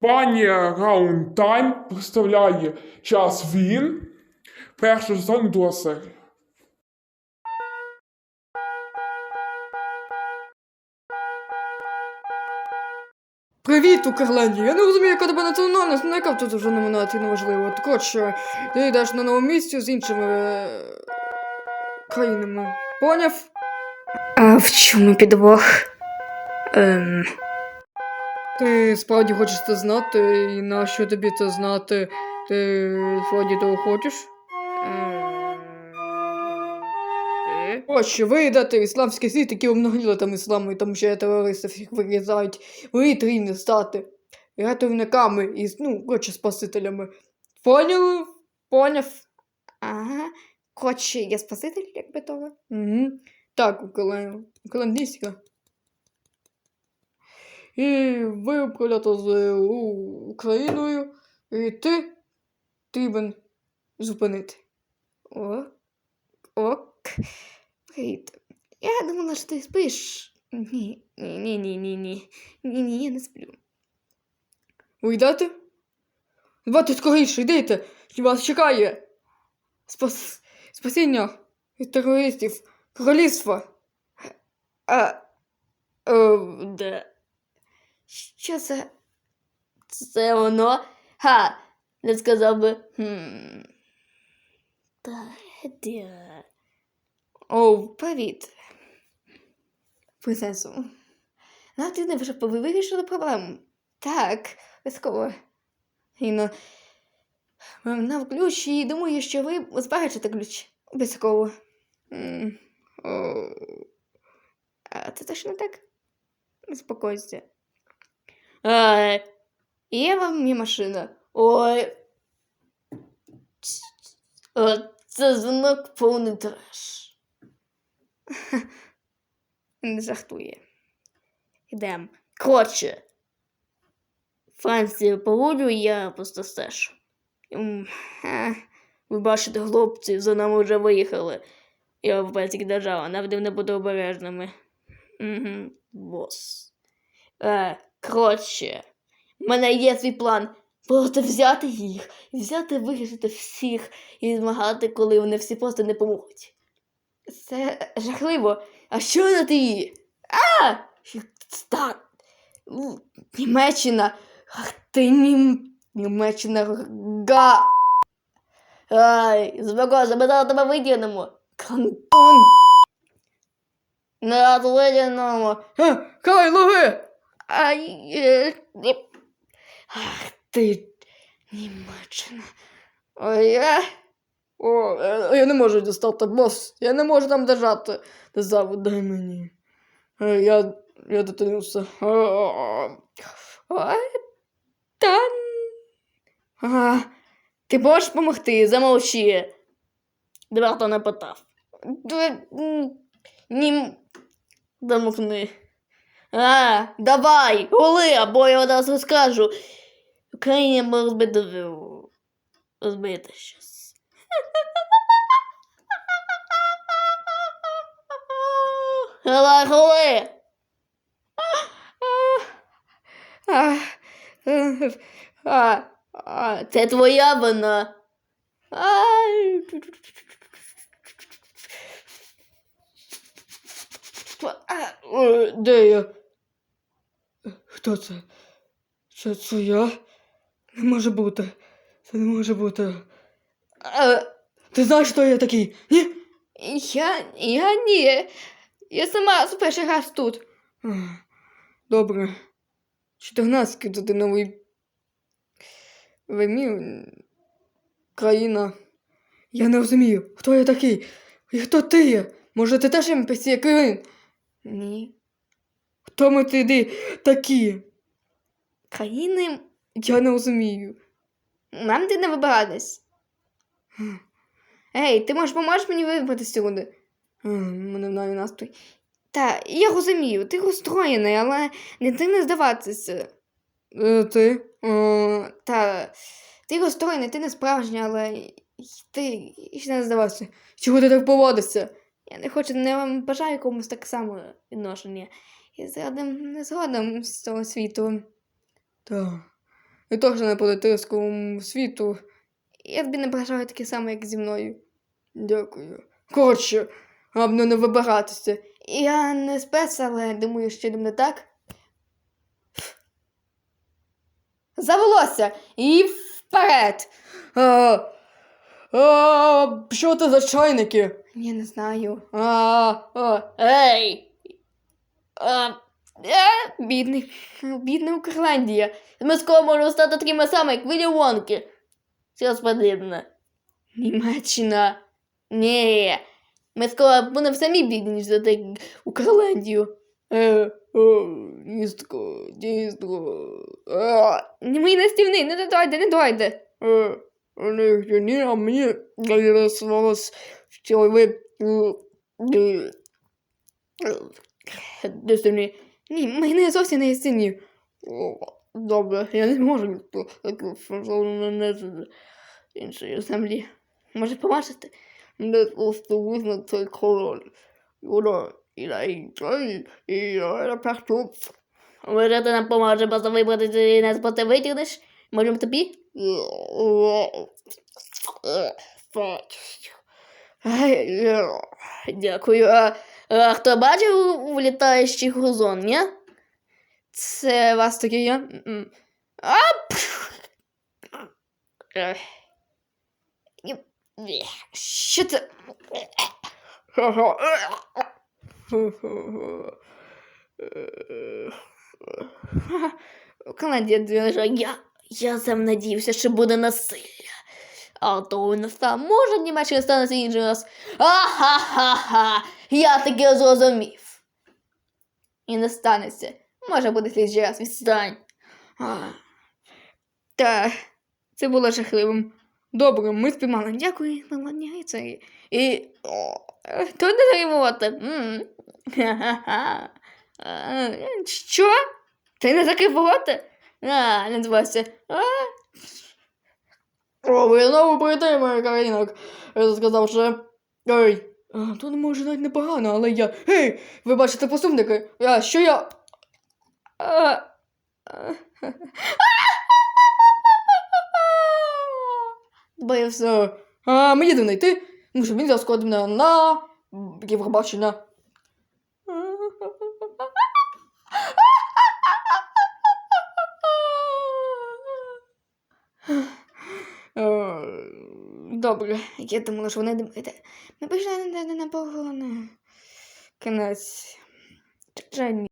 Пані Раундтайм представляє час він. Перший сезон, друга серія. Привіт, Укрландія! Я не розумію, яка тебе національність, ну яка тут вже номінація неважливо. Так от що, ти йдеш на новому місці з іншими е, країнами. Поняв? А в чому підвох? Ем, Ти справді хочеш це знати, і нащо тобі це знати? Ти справді того хочеш? е? Ось що ви йдете в ісламський світ, які обнагліли там ісламу, і там ще терористів їх вирізають. Ви трійні стати рятівниками і, ну, коротше, спасителями. Поняли? Поняв? Ага. Коротше, я спаситель, якби того. Угу. Так, укаландійська. І ви управляти з Україною, і ти потрібен зупинити. О. Ок. Привіт. Я думала, що ти спиш. Ні, ні, ні, ні, ні, ні. Ні, ні, я не сплю. Ви йдете? Давайте скоріше, йдите, що вас чекає. Спас... Спасіння від терористів, королівства. А. О, де? Що це? Це воно? Ха! Не сказав би. Хм. Та де? О, привіт. Принцесу. Ну, ти не вже ви вирішили проблему. Так, військово. І на... на ключ і думаю, що ви збагачите ключ. Обов'язково. А це точно так? Заспокойся. А, є вам мій машина. Ой. Це дзвонок повний треш. Не жартує. Ідем. Коротше. Францію погодю, я просто стежу. Ви бачите, хлопці, за нами вже виїхали. Європейська держава, навіть не бути обережними. Угу, бос. Е, коротше, в мене є свій план. Просто взяти їх, взяти, вирішити всіх і змагати, коли вони всі просто не поможуть. Це жахливо. А що на ти? А! Ста... Німеччина. Ах ти нім... Німеччина га. Ай, збего, забирали тебе виділимо. Кантон. Не виділимо. Кай, лови! Е. Ах ти, Німеччина. Ой, е. О, я не можу дістати, бос. Я не можу там держати. Ти завод дай мені. Е, Я, я дотянувся. Ой, та... А, ти можеш допомогти? Замовчи. Дверто не питав. Д- м, Ні. Замовкни. А, давай, голи, або я одразу скажу. В Україні ми розбити віру. Розбити щось. Голи. А, це твоя вина. Ай. А, е, Де я? Хто це? Це, це я? Не може бути. Це не може бути. а, Ти знаєш, хто я такий? Ні? Я, я ні. Я сама з перший раз тут. Добре. 14 туди новий вимір. Країна. Я не розумію, хто я такий? І хто ти є? Може, ти теж МПС, як і він? Ні. Хто ми тоді такі? Країни Я не розумію. нам ти не вибиратись. Ей, ти можеш поможеш мені вибрати сьогодні? Мене навіть настрій. Та, я розумію, ти розстроєний, але не ти не здаватися. Е, ти? О, та, ти розстроєний, ти не справжній, але ти ще не здавався. Чого ти так поводишся? Я не хочу, не вам бажаю комусь так само відношення. І згодом, не згодом з цього світу. Так. і теж не поліцейському світу. Я тобі не бажаю таке саме, як зі мною. Дякую. Коротше, головне не вибиратися. Я не спец, але думаю, що йдемо не так. За волосся і вперед. А, що це за чайники? Я не знаю. А, а, Ей! А, е, бідний, бідна Укрландія. ми скоро можемо стати такими самими, як Віллі Вонки. Щось подібне. Німеччина. Ні. Ми скоро будемо самі бідні, за так Укрландію. Е, о, дістко, дістко. А, мій настівний, не дойде, не дойде. Е, ні, а мені зараз вас, що ви... е, е, Настівний. Ні, мене зовсім не сині. Добре, я не можу не з іншої землі. Може, помажете? Не просто визнати король. Вона і найчай, і я перту. Може, ти нам поможеш просто вибратися і нас витягнеш? Можемо тобі? Дякую. А, а хто бачив влітаючий грузон, ні? Це вас таке є? А! Що це? Канадія Що Я, я сам надіявся, що буде насилля. А то не став. Може, Німеччина станеться інший раз. Ага-ха-ха. Я таки зрозумів. і не станеться. Може буде слідчий раз відстань. А. Та, це було жахливим. Добре, ми спіймали. Дякую, Меланія, і це. І. То не. Ха-ха-ха. е, Що? Ти не закривати? А, не. А, О, ви знову прийти, моя країнок. Я сказав, що. Ей, а, то не може навіть непогано, але я. Гей, ви бачите посумники? А, що я. А, Боявся. А, мені дивно йти. Ну що він зараз на, на Євробачення. Добре, я думала, що вони думаєте. Ми більше на не, не, не Кінець. Чи ні?